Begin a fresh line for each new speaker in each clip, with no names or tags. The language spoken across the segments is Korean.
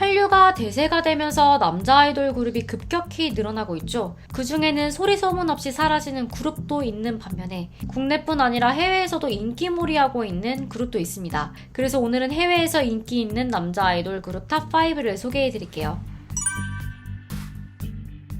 한류가 대세가 되면서 남자 아이돌 그룹이 급격히 늘어나고 있죠. 그 중에는 소리 소문 없이 사라지는 그룹도 있는 반면에 국내뿐 아니라 해외에서도 인기몰이하고 있는 그룹도 있습니다. 그래서 오늘은 해외에서 인기 있는 남자 아이돌 그룹 탑5를 소개해 드릴게요.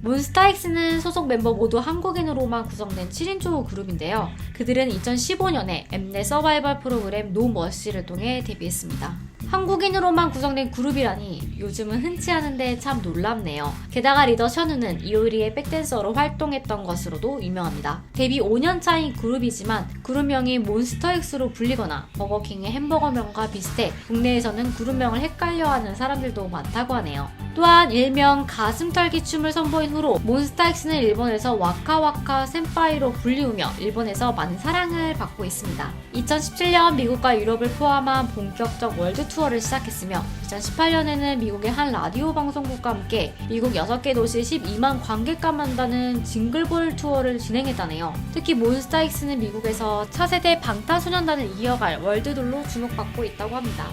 몬스타엑스는 소속 멤버 모두 한국인으로만 구성된 7인조 그룹인데요. 그들은 2015년에 엠넷 서바이벌 프로그램 노머시를 통해 데뷔했습니다. 한국 인으로만 구성된 그룹이라니 요즘은 흔치 않은데 참 놀랍네요. 게다가 리더 션우는 이효리의 백댄서로 활동했던 것으로도 유명합니다. 데뷔 5년 차인 그룹이지만 그룹명이 몬스터엑스로 불리거나 버거킹의 햄버거명과 비슷해 국내에서는 그룹명을 헷갈려하는 사람들도 많다고 하네요. 또한 일명 가슴 털기 춤을 선보인 후로 몬스타엑스는 일본에서 와카와카 센파이로 불리우며 일본에서 많은 사랑을 받고 있습니다. 2017년 미국과 유럽을 포함한 본격적 월드 투어를 시작했으며 2018년에는 미국의 한 라디오 방송국과 함께 미국 6개 도시 12만 관객과 만다는 징글볼 투어를 진행했다네요. 특히 몬스타엑스는 미국에서 차세대 방탄소년단을 이어갈 월드돌로 주목받고 있다고 합니다.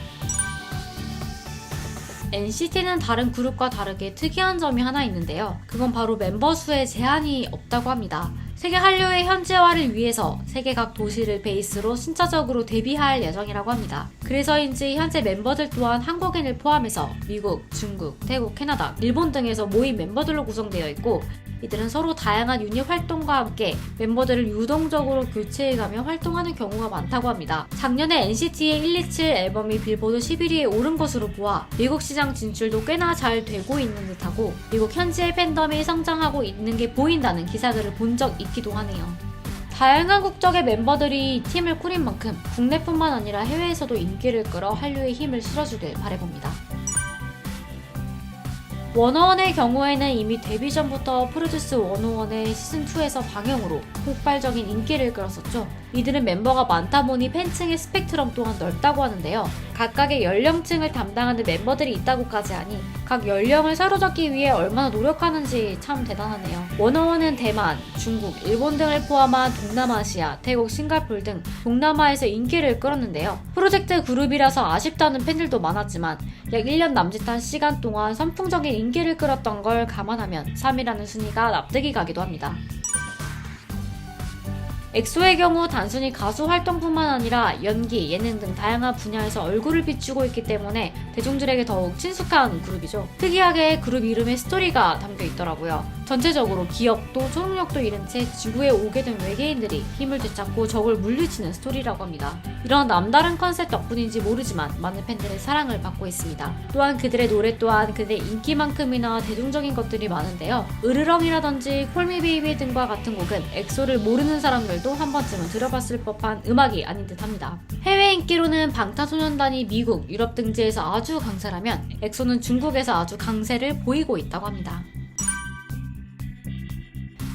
NCT는 다른 그룹과 다르게 특이한 점이 하나 있는데요. 그건 바로 멤버 수에 제한이 없다고 합니다. 세계 한류의 현지화를 위해서 세계 각 도시를 베이스로 순차적으로 데뷔할 예정이라고 합니다. 그래서인지 현재 멤버들 또한 한국인을 포함해서 미국, 중국, 태국, 캐나다, 일본 등에서 모인 멤버들로 구성되어 있고 이들은 서로 다양한 유닛 활동과 함께 멤버들을 유동적으로 교체해가며 활동하는 경우가 많다고 합니다. 작년에 NCT의 127 앨범이 빌보드 11위에 오른 것으로 보아 미국 시장 진출도 꽤나 잘 되고 있는 듯하고 미국 현지의 팬덤이 성장하고 있는 게 보인다는 기사들을 본 적 있기도 하네요. 다양한 국적의 멤버들이 이 팀을 꾸린 만큼 국내뿐만 아니라 해외에서도 인기를 끌어 한류의 힘을 실어주길 바라봅니다. 원어원의 경우에는 이미 데뷔 전부터 프로듀스 101의 시즌2에서 방영으로 폭발적인 인기를 끌었었죠. 이들은 멤버가 많다 보니 팬층의 스펙트럼 또한 넓다고 하는데요. 각각의 연령층을 담당하는 멤버들이 있다고까지 하니 각 연령을 사로잡기 위해 얼마나 노력하는지 참 대단하네요. 원어원은 대만, 중국, 일본 등을 포함한 동남아시아, 태국, 싱가폴 등 동남아에서 인기를 끌었는데요. 프로젝트 그룹이라서 아쉽다는 팬들도 많았지만 약 1년 남짓한 시간 동안 선풍적인 인기를 끌었던 걸 감안하면 3위라는 순위가 납득이 가기도 합니다. 엑소의 경우 단순히 가수 활동뿐만 아니라 연기, 예능 등 다양한 분야에서 얼굴을 비추고 있기 때문에 대중들에게 더욱 친숙한 그룹이죠. 특이하게 그룹 이름에 스토리가 담겨 있더라고요. 전체적으로 기억도 초능력도 잃은 채 지구에 오게 된 외계인들이 힘을 되찾고 적을 물리치는 스토리라고 합니다. 이런 남다른 컨셉 덕분인지 모르지만 많은 팬들의 사랑을 받고 있습니다. 또한 그들의 노래 또한 그들의 인기만큼이나 대중적인 것들이 많은데요. 으르렁이라든지 콜미베이비 등과 같은 곡은 엑소를 모르는 사람들도 한 번쯤은 들어봤을 법한 음악이 아닌 듯 합니다. 해외 인기로는 방탄소년단이 미국, 유럽 등지에서 아주 강세라면 엑소는 중국에서 아주 강세를 보이고 있다고 합니다.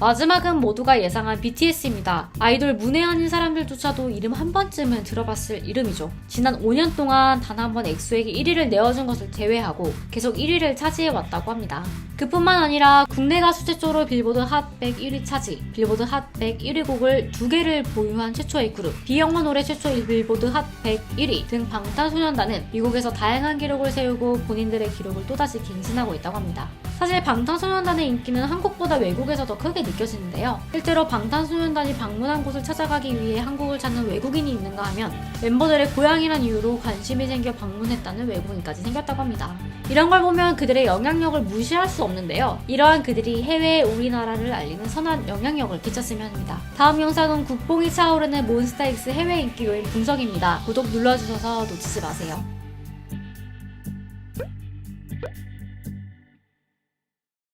마지막은 모두가 예상한 BTS입니다. 아이돌 문외한인 사람들조차도 이름 한 번쯤은 들어봤을 이름이죠. 지난 5년 동안 단 한 번 엑소에게 1위를 내어준 것을 제외하고 계속 1위를 차지해왔다고 합니다. 그뿐만 아니라 국내 가수 최초로 빌보드 핫100 1위 차지, 빌보드 핫100 1위 곡을 두 개를 보유한 최초의 그룹, 비영화 노래 최초의 빌보드 핫100 1위 등 방탄소년단은 미국에서 다양한 기록을 세우고 본인들의 기록을 또다시 갱신하고 있다고 합니다. 사실 방탄소년단의 인기는 한국보다 외국에서 더 크게 느껴지는데요. 실제로 방탄소년단이 방문한 곳을 찾아가기 위해 한국을 찾는 외국인이 있는가 하면 멤버들의 고향이란 이유로 관심이 생겨 방문했다는 외국인까지 생겼다고 합니다. 이런 걸 보면 그들의 영향력을 무시할 수 없는데요. 이러한 그들이 해외에 우리나라를 알리는 선한 영향력을 끼쳤으면 합니다. 다음 영상은 국뽕이 차오르는 몬스타엑스 해외 인기 요인 분석입니다. 구독 눌러주셔서 놓치지 마세요.